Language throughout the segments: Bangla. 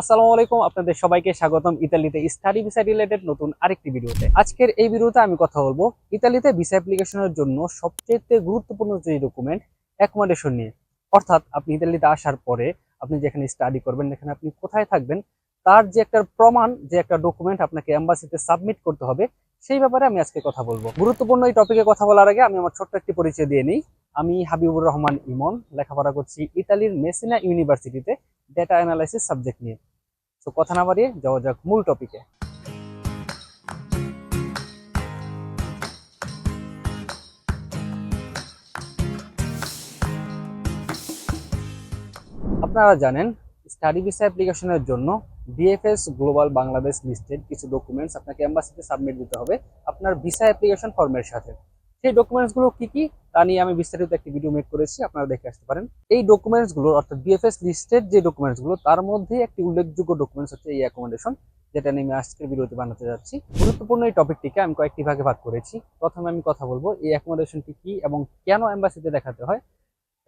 আসসালামু আলাইকুম, আপনাদের সবাইকে স্বাগতম ইতালিতে স্টাডি ভিসা রিলেটেড নতুন আরেকটি ভিডিওতে। আজকের এই ভিডিওতে আমি কথা বলব ইতালিতে ভিসা অ্যাপ্লিকেশনের জন্য সবচেয়ে গুরুত্বপূর্ণ যে ডকুমেন্ট অ্যাকোমোডেশন নিয়ে। অর্থাৎ আপনি ইতালিতে আসার পরে আপনি যেখানে স্টাডি করবেন এখানে আপনি কোথায় থাকবেন, তার যে একটা প্রমাণ, যে একটা ডকুমেন্ট আপনাকে এম্বাসিতে সাবমিট করতে হবে, সেই ব্যাপারে আমি আজকে কথা বলব। গুরুত্বপূর্ণ এই টপিকে কথা বলার আগে আমি আমার ছোট্ট একটি পরিচয় দিয়ে নিই। আমি হাবিবুর রহমান ইমন, লেখাপড়া করছি ইতালির মেসিনা ইউনিভার্সিটিতে ডেটা অ্যানালাইসিস সাবজেক্ট নিয়ে। তো কথা না বাড়িয়ে যাওয়া যাক মূল টপিকে আপনারা জানেন স্টাডি ভিসা অ্যাপ্লিকেশনের জন্য ডিএফএস গ্লোবাল বাংলাদেশ লিস্টেড কিছু ডকুমেন্টস আপনাকে এম্বাসিতে সাবমিট দিতে হবে। আপনার ভিসা অ্যাপ্লিকেশন ফর্মের সাথে। সেই ডকুমেন্টসগুলো কি কি, তা নিয়ে আমি বিস্তারিত একটি ভিডিও মেক করেছি, আপনারা দেখে আসতে পারেন। এই ডকুমেন্টসগুলো অর্থাৎ বিএফএস লিস্টেড যে ডকুমেন্টসগুলো তার মধ্যে একটি উল্লেখযোগ্য ডকুমেন্টস হচ্ছে এই অ্যাকোমোডেশন যেটা নিয়ে আমি আজকের ভিডিওতে বানাতে যাচ্ছি। গুরুত্বপূর্ণ এই টপিকটিকে আমি কয়েকটি ভাগে ভাগ করেছি। প্রথমে আমি কথা বলব, এই অ্যাকোমোডেশনটি কি এবং কেন এম্বাসিতে দেখাতে হয়।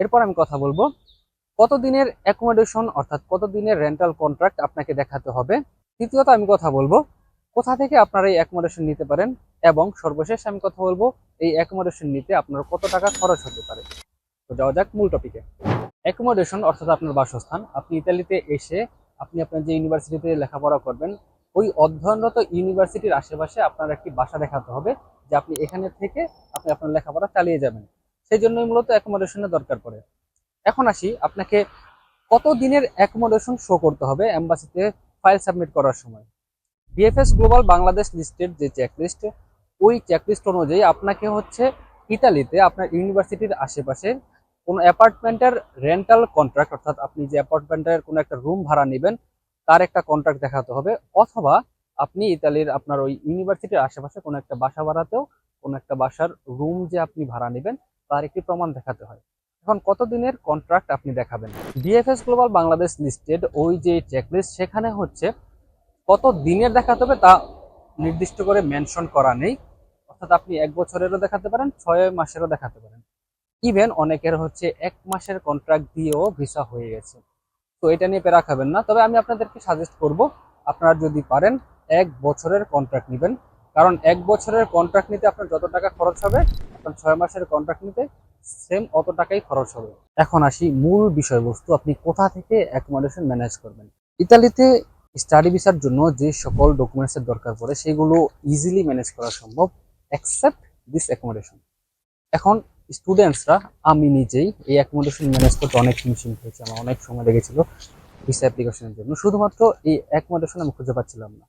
এরপর আমি কথা বলব কত দিনের অ্যাকোমোডেশন অর্থাৎ কত দিনের রেন্টাল কন্ট্রাক্ট আপনাকে দেখাতে হবে। তৃতীয়ত আমি কথা বলব, কোথা থেকে আপনারা এই অ্যাকোমোডেশন নিতে পারেন এবং সর্বশেষ আমি কথা বলব, এই অ্যাকোমোডেশন নিতে আপনার কত টাকা খরচ হতে পারে? তো যাওয়া যাক মূল টপিকে অ্যাকোমোডেশন অর্থাৎ আপনার বাসস্থান। আপনি ইতালিতে এসে আপনি আপনার যে ইউনিভার্সিটিতে লেখাপড়া করবেন, ওই অধ্যয়নরত ইউনিভার্সিটির আশেপাশে আপনার একটি বাসা দেখাতে হবে, যে আপনি এখানে থেকে আপনি আপনার লেখাপড়া চালিয়ে যাবেন। সেই জন্যই মূলত অ্যাকোমোডেশনের দরকার পড়ে। এখন আসি, আপনাকে কত দিনের অ্যাকোমোডেশন শো করতে হবে এম্বাসিতে ফাইল সাবমিট করার সময়? বিএফএস গ্লোবাল বাংলাদেশ লিস্টেড যে চেকলিস্ট ওই চেকলিস্ট অনুযায়ী আপনাকে হচ্ছে ইতালিতে আপনার ইউনিভার্সিটির আশেপাশে কোনো অ্যাপার্টমেন্টের রেন্টাল কন্ট্রাক্ট অর্থাৎ আপনি যে অ্যাপার্টমেন্টের কোনো একটা রুম ভাড়া নেবেন, তার একটা কন্ট্রাক্ট দেখাতে হবে। অথবা আপনি ইতালির আপনার ওই ইউনিভার্সিটির আশেপাশে কোনো একটা বাসা ভাড়াতেও কোনো একটা বাসার রুম যে আপনি ভাড়া নেবেন, তার একটি প্রমাণ দেখাতে হয়। এখন কত দিনের কন্ট্রাক্ট আপনি দেখাবেন? ডিএফএস গ্লোবাল বাংলাদেশ লিস্টেড ওই যে চেকলিস্ট সেখানে হচ্ছে কত দিনের দেখাতে হবে তা নির্দিষ্ট করে মেনশন করা নেই। অর্থাৎ আপনি এক বছরেরও দেখাতে পারেন, ছয় মাসেরও দেখাতে পারেন। ইভেন অনেকের হচ্ছে এক মাসের কন্ট্রাক্ট দিয়েও ভিসা হয়ে গেছে। তো এটা নিয়ে পেরা খাবেন না। তবে আমি আপনাদেরকে সাজেস্ট করব, আপনারা যদি পারেন, এক বছরের কন্ট্রাক্ট নেবেন। কারণ এক বছরের কন্ট্রাক্ট নিতে আপনার যত টাকা খরচ হবে, আপনার ছয় মাসের কন্ট্রাক্ট নিতে সেম অত টাকাই খরচ হবে। এখন আসি মূল বিষয়বস্তু, আপনি কোথা থেকে অ্যাকোমোডেশন ম্যানেজ করবেন? ইতালিতে স্টাডি ভিসার জন্য যে সকল ডকুমেন্টসের দরকার পড়ে, সেগুলো ইজিলি ম্যানেজ করা সম্ভব অ্যাকসেপ্ট দিস অ্যাকোমোডেশন এখন স্টুডেন্টসরা আমি নিজেই এই অ্যাকোমোডেশন ম্যানেজ করতে অনেক হিমশিম হয়েছে আমার অনেক সময় লেগেছিল ভিসা অ্যাপ্লিকেশনের জন্য। শুধুমাত্র এই অ্যাকোমোডেশন আমি খুঁজে পাচ্ছিলাম না।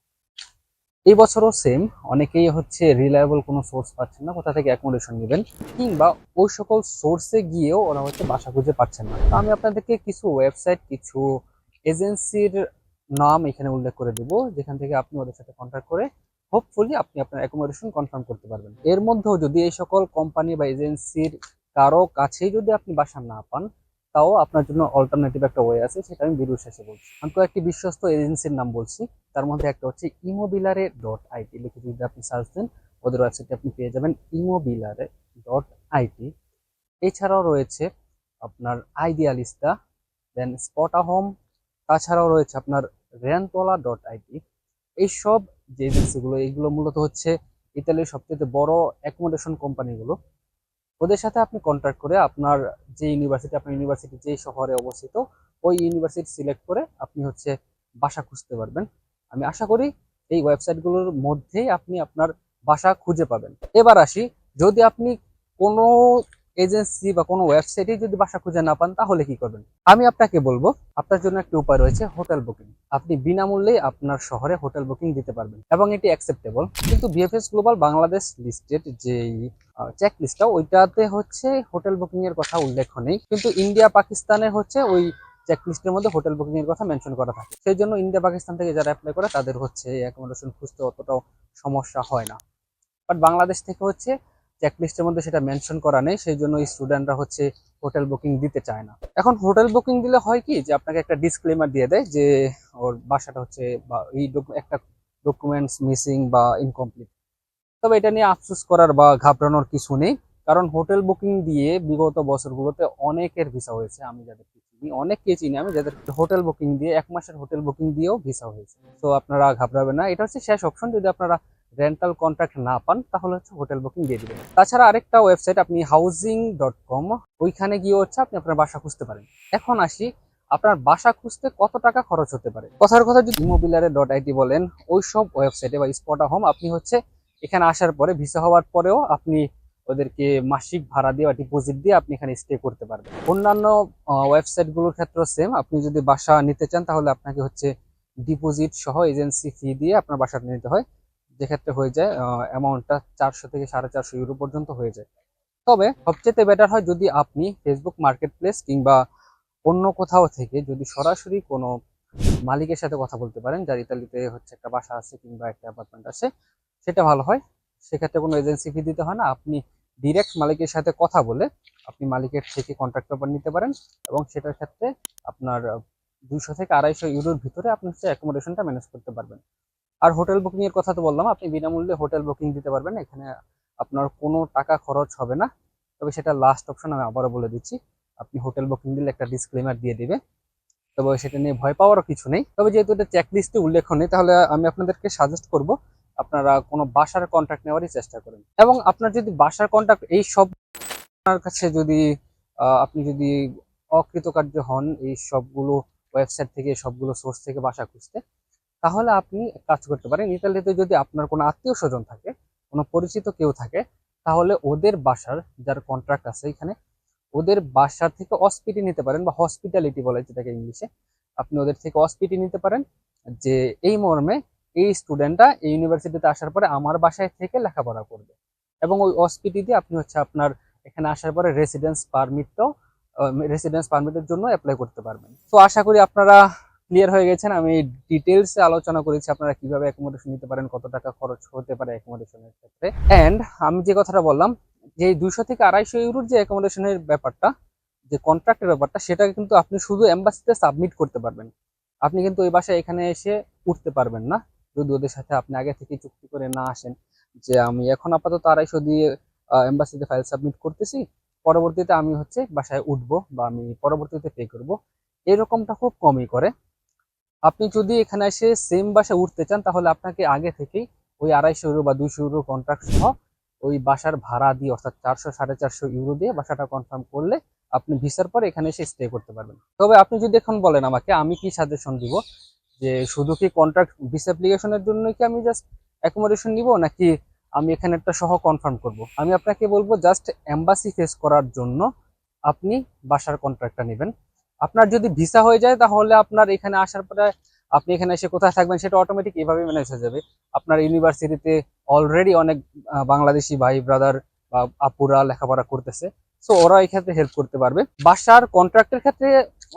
এই বছরও সেম অনেকেই হচ্ছে রিলায়েবল কোনো সোর্স পাচ্ছেন না, কোথা থেকে অ্যাকোমোডেশন নেবেন, কিংবা ওই সকল সোর্সে গিয়েও ওরা হচ্ছে বাসা খুঁজে পাচ্ছেন না। তো আমি আপনাদেরকে কিছু ওয়েবসাইট কিছু এজেন্সির নাম এখানে উল্লেখ করে দেব, যেখান থেকে আপনি ওদের সাথে কন্ট্যাক্ট করে হোপফুলি আপনি আপনার অ্যাকোমোডেশন কনফার্ম করতে পারবেন। এর মধ্যেও যদি এই সকল কোম্পানি বা এজেন্সির কারও কাছেই যদি আপনি বাসা না পান, তাও আপনার জন্য অল্টারনেটিভ একটা ওয়ে আছে, সেটা আমি ভিডিও শেষে বলছি। আমি কয়েকটি বিশ্বস্ত এজেন্সির নাম বলছি, তার মধ্যে একটা হচ্ছে ইমোবিলারে ডট আইটি লিখে যদি আপনি সার্চ দেন, ওদের ওয়েবসাইটে আপনি পেয়ে যাবেন ইমোবিলারে ডট আইটি এছাড়াও রয়েছে আপনার আইডিয়ালিস্টা দেন স্পটা হোম তাছাড়াও রয়েছে আপনার রেনতলা ডট আইটি এইসব যে এজেন্সিগুলো এইগুলো মূলত হচ্ছে ইতালির সবচেয়ে বড় অ্যাকোমোডেশন কোম্পানিগুলো ওদের সাথে আপনি কন্ট্যাক্ট করে আপনার যে ইউনিভার্সিটি আপনার ইউনিভার্সিটি যে শহরে অবস্থিত, ওই ইউনিভার্সিটি সিলেক্ট করে আপনি হচ্ছে বাসা খুঁজতে পারবেন। আমি আশা করি এই ওয়েবসাইটগুলোর মধ্যেই আপনি আপনার বাসা খুঁজে পাবেন। এবার আসি, যদি আপনি কোনো এজেন্সি বা কোনো ওয়েবসাইটে যদি বাসা খুঁজে না পান, তাহলে কি করবেন? আমি আপনাকে বলব, আপনার জন্য একটি উপায় রয়েছে হোটেল বুকিং আপনি বিনামূল্যে আপনার শহরে হোটেল বুকিং দিতে পারবেন এবং এটি অ্যাকসেপ্টেবল কিন্তু বিএফএস গ্লোবাল বাংলাদেশ লিস্টেড যেই চেক লিস্টটা ওইটাতে হচ্ছে হোটেল বুকিং এর কথা উল্লেখ নেই। কিন্তু ইন্ডিয়া পাকিস্তানের হচ্ছে ওই চেক লিস্টের মধ্যে হোটেল বুকিং এর কথা মেনশন করা থাকে। সেই জন্য ইন্ডিয়া পাকিস্তান থেকে যারা অ্যাপ্লাই করে, তাদের হচ্ছে অ্যাকোমোডেশন খুঁজতে অতটাও সমস্যা হয় না। বাট বাংলাদেশ থেকে হচ্ছে চেকলিস্টের মধ্যে সেটা মেনশন করা নেই সেই জন্য স্টুডেন্টরা হচ্ছে হোটেল বুকিং দিতে চায় না। এখন হোটেল বুকিং দিলে হয় কি, যে আপনাকে একটা ডিসক্লেমার দিয়ে দেয় যে ওর বাসাটা হচ্ছে বা এই একটা ডকুমেন্টস মিসিং বা ইনকমপ্লিট তবে এটা নিয়ে আফসোস করার বা ঘাবড়ানোর কিছু নেই, কারণ হোটেল বুকিং দিয়ে বিগত বছরগুলোতে অনেকের ভিসা হয়েছে, আমি যাদের চিনি অনেককে চিনি আমি, যাদের হোটেল বুকিং দিয়ে এক মাসের হোটেল বুকিং দিয়েও ভিসা হয়েছে। তো আপনারা ঘাবড়াবেন না, এটা হচ্ছে শেষ অপশন যদি আপনারা রেন্টাল কন্ট্রাক্ট না পান, তাহলে হচ্ছে হোটেল বুকিং দিয়ে দেবেন। তাছাড়া আরেকটা ওয়েবসাইট আপনি হাউজিং ডট কম ওইখানে গিয়ে হচ্ছে আপনি আপনার বাসা খুঁজতে পারেন। এখন আসি, আপনার বাসা খুঁজতে কত টাকা খরচ হতে পারে? কথার কথা যদি ইমোবিলারে ডট আইটি বলেন, ওই সব ওয়েবসাইটে বা স্পটা হোম আপনি হচ্ছে এখানে আসার পরে ভিসা হওয়ার পরেও আপনি ওদেরকে মাসিক ভাড়া দিয়ে বা ডিপোজিট দিয়ে আপনি এখানে স্টে করতে পারবেন। অন্যান্য ওয়েবসাইটগুলোর ক্ষেত্রেও সেম আপনি যদি বাসা নিতে চান, তাহলে আপনাকে হচ্ছে ডিপোজিট সহ এজেন্সি ফি দিয়ে আপনার বাসাটা নিতে হয়। যেক্ষেত্রে হয়ে যায় অ্যামাউন্টটা চারশো থেকে সাড়ে চারশো ইউরো পর্যন্ত হয়ে যায়। তবে সবচেয়ে বেটার হয় যদি আপনি ফেসবুক মার্কেট প্লেস কিংবা অন্য কোথাও থেকে যদি সরাসরি কোনো মালিকের সাথে কথা বলতে পারেন, যার ইতালিতে হচ্ছে একটা বাসা আছে কিংবা একটা অ্যাপার্টমেন্ট আছে, সেটা ভালো হয়। সেক্ষেত্রে কোনো এজেন্সি ফি দিতে হয় না। আপনি ডিরেক্ট মালিকের সাথে কথা বলে আপনি মালিকের থেকে কন্ট্রাক্ট পেপার নিতে পারেন এবং সেটার ক্ষেত্রে আপনার দুইশো থেকে আড়াইশো ইউরোর ভিতরে আপনি হচ্ছে অ্যাকোমোডেশনটা ম্যানেজ করতে পারবেন। আর হোটেল বুকিং এর কথা তো বললাম, আপনি বিনামূল্যে হোটেল বুকিং দিতে পারবেন, এখানে আপনার কোনো টাকা খরচ হবে না। তবে সেটা লাস্ট অপশন আমি আবারও বলে দিচ্ছি, আপনি হোটেল বুকিং দিলে একটা ডিসক্লেমার দিয়ে দিবে তবে সেটা নিয়ে ভয় পাওয়ারও কিছু নেই। তবে যেহেতু এটা চেকলিস্টে উল্লেখ নেই, তাহলে আমি আপনাদেরকে সাজেস্ট করব, আপনারা কোনো বাসার কন্ট্রাক্ট নেওয়ারই চেষ্টা করেন। এবং আপনার যদি বাসার কন্ট্রাক্ট এই সব আপনার কাছে যদি আপনি যদি অকৃতকার্য হন এই সবগুলো ওয়েবসাইট থেকে, সবগুলো সোর্স থেকে বাসা খুঁজতে তাহলে আপনি কাজ করতে পারেন। ইতালিতে যদি আপনার কোনো আত্মীয় স্বজন থাকে, কোনো পরিচিত কেউ থাকে, তাহলে ওদের বাসার যার কন্ট্রাক্ট আছে এখানে, ওদের বাসার থেকে অসপিটি নিতে পারেন বা হসপিটালিটি বলে যেটাকে ইংলিশে। আপনি ওদের থেকে অসপিটি নিতে পারেন যে এই মর্মে এই স্টুডেন্টটা এই ইউনিভার্সিটিতে আসার পরে আমার বাসায় থেকে লেখাপড়া করবে। এবং ওই অসপিটি দিয়ে আপনি হচ্ছে আপনার এখানে আসার পরে রেসিডেন্স পারমিটটাও রেসিডেন্স পারমিটের জন্য অ্যাপ্লাই করতে পারবেন। তো আশা করি আপনারা ক্লিয়ার হয়ে গেছেন, আমি ডিটেলসে আলোচনা করেছি, আপনারা কীভাবে অ্যাকোমোডেশন নিতে পারেন, কত টাকা খরচ হতে পারে অ্যাকোমোডেশনের ক্ষেত্রে। অ্যান্ড আমি যে কথাটা বললাম, যে দুইশো থেকে আড়াইশো ইউরোর যে অ্যাকোমোডেশনের ব্যাপারটা, যে কন্ট্রাক্টের ব্যাপারটা সেটা কিন্তু আপনি শুধু এম্বাসিতে সাবমিট করতে পারবেন। আপনি কিন্তু ওই বাসায় এখানে এসে উঠতে পারবেন না, যদি ওদের সাথে আপনি আগে থেকে চুক্তি করে না আসেন। যে আমি এখন আপাতত আড়াইশো দিয়ে এম্বাসিতে ফাইল সাবমিট করতেছি, পরবর্তীতে আমি হচ্ছে বাসায় উঠবো বা আমি পরবর্তীতে পে করব। এরকমটা খুব কমই করে। আপনি যদি এখানে এসে সেম বাসায় উঠতে চান, তাহলে আপনাকে আগে থেকেই ওই আড়াইশো ইউরো বা দুইশো ইউরো কন্ট্রাক্ট সহ ওই বাসার ভাড়া দিয়ে, অর্থাৎ চারশো, সাড়ে চারশো ইউরো দিয়ে বাসাটা কনফার্ম করলে আপনি ভিসার পর এখানে এসে স্টে করতে পারবেন। তবে আপনি যদি এখন বলেন আমাকে, আমি কি সাজেশন দিব? যে শুধু কি কন্ট্রাক্ট ভিসা অ্যাপ্লিকেশনের জন্য কি আমি জাস্ট অ্যাকোমোডেশন নিব, নাকি আমি এখানে একটা সহ কনফার্ম করব? আমি আপনাকে বলব জাস্ট এম্বাসি ফেস করার জন্য আপনি বাসার কন্ট্রাক্টটা নেবেন। আপনার যদি ভিসা হয়ে যায়, তাহলে আপনার এখানে আসার পরে আপনি এখানে এসে কোথায় থাকবেন সেটা অটোমেটিক এভাবে ম্যানেজ হয়ে যাবে। আপনার ইউনিভার্সিটিতে অলরেডি অনেক বাংলাদেশি ভাই ব্রাদার বা আপুরা লেখাপড়া করতেছে। সো ওরা এই ক্ষেত্রে হেল্প করতে পারবে। বাসার কন্ট্রাক্টের ক্ষেত্রে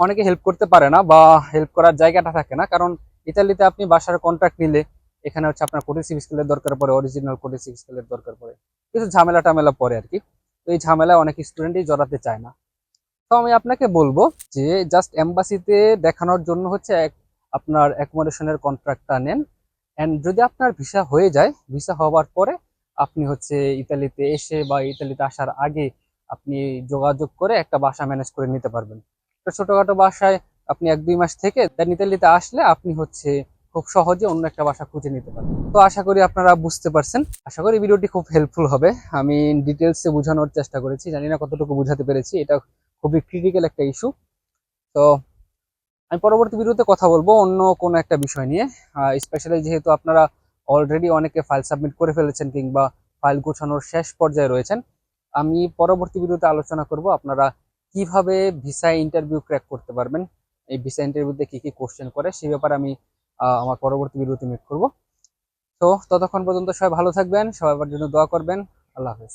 অনেকে হেল্প করতে পারে না বা হেল্প করার জায়গাটা থাকে না। কারণ ইতালিতে আপনি বাসার কন্ট্রাক্ট নিলে এখানে হচ্ছে আপনার কোটেসিভ স্কেলের দরকার পড়ে অরিজিনাল কোটেসিভ স্কেলের দরকার পড়ে। কিছু ঝামেলা টামেলা পড়ে আর কি। তো এই ঝামেলা অনেক স্টুডেন্টই জড়াতে চায় না। তো আমি আপনাকে বলব যে জাস্ট এম্বাসিতে দেখানোর জন্য হচ্ছে এক- আপনার অ্যাকোমোডেশনের কন্ট্রাক্টটা নেন। অ্যান্ড যদি আপনার ভিসা হয়ে যায় ভিসা হওয়ার পরে আপনি হচ্ছে ইতালিতে এসে বা ইতালিতে আসার আগে আপনি যোগাযোগ করে একটা বাসা ম্যানেজ করে নিতে পারবেন। তো ছোটখাটো বাসায় আপনি এক দুই মাস থেকে দেন ইতালিতে আসলে আপনি হচ্ছে খুব সহজে অন্য একটা বাসা খুঁজে নিতে পারবেন। তো আশা করি আপনারা বুঝতে পারছেন। আশা করি ভিডিওটি খুব হেল্পফুল হবে। আমি ডিটেলসে বোঝানোর চেষ্টা করেছি। জানি না কতটুকু বোঝাতে পেরেছি। এটা খুবই ক্রিটিক্যাল একটা ইস্যু তো আমি পরবর্তী ভিডিওতে কথা বলব অন্য কোনো একটা বিষয় নিয়ে। স্পেশালি যেহেতু আপনারা অলরেডি অনেকে ফাইল সাবমিট করে ফেলেছেন কিংবা ফাইল গোছানোর শেষ পর্যায়ে রয়েছেন, আমি পরবর্তী ভিডিওতে আলোচনা করব আপনারা কীভাবে ভিসা ইন্টারভিউ ক্র্যাক করতে পারবেন, এই ভিসা ইন্টারভিউতে কি কি কোশ্চেন করে সেই ব্যাপারে আমি আমার পরবর্তী ভিডিওতে মেক করব। তো ততক্ষণ পর্যন্ত সবাই ভালো থাকবেন সবার জন্য দোয়া করবেন। আল্লাহ হাফেজ।